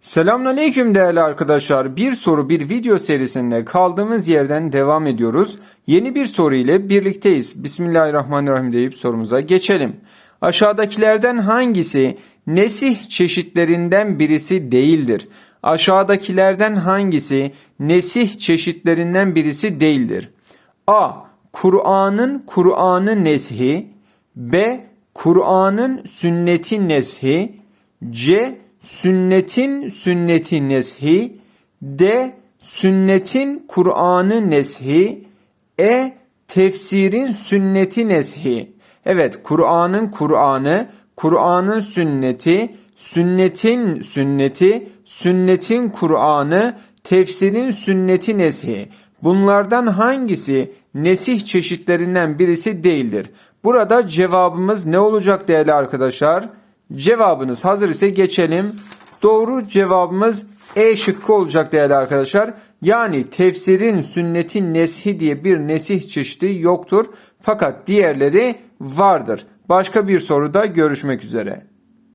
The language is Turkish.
Selamünaleyküm değerli arkadaşlar. Bir soru bir video serisinde kaldığımız yerden devam ediyoruz. Yeni bir soru ile birlikteyiz. Bismillahirrahmanirrahim deyip sorumuza geçelim. Aşağıdakilerden hangisi nesih çeşitlerinden birisi değildir? Aşağıdakilerden hangisi nesih çeşitlerinden birisi değildir? A. Kur'an'ın Kur'an'ı neshi B. Kur'an'ın sünneti neshi C. Sünnetin sünneti neshi D. Sünnetin Kur'an'ı neshi E. Tefsirin sünneti neshi Evet Kur'an'ın Kur'an'ı, Kur'an'ın sünneti, sünnetin sünneti, sünnetin Kur'an'ı, tefsirin sünneti neshi. Bunlardan hangisi nesih çeşitlerinden birisi değildir? Burada cevabımız ne olacak değerli arkadaşlar? Cevabınız hazır ise geçelim. Doğru cevabımız E şıkkı olacak değerli arkadaşlar. Yani tefsirin sünnetin neshi diye bir nesih çeşidi yoktur. Fakat diğerleri vardır. Başka bir soruda görüşmek üzere.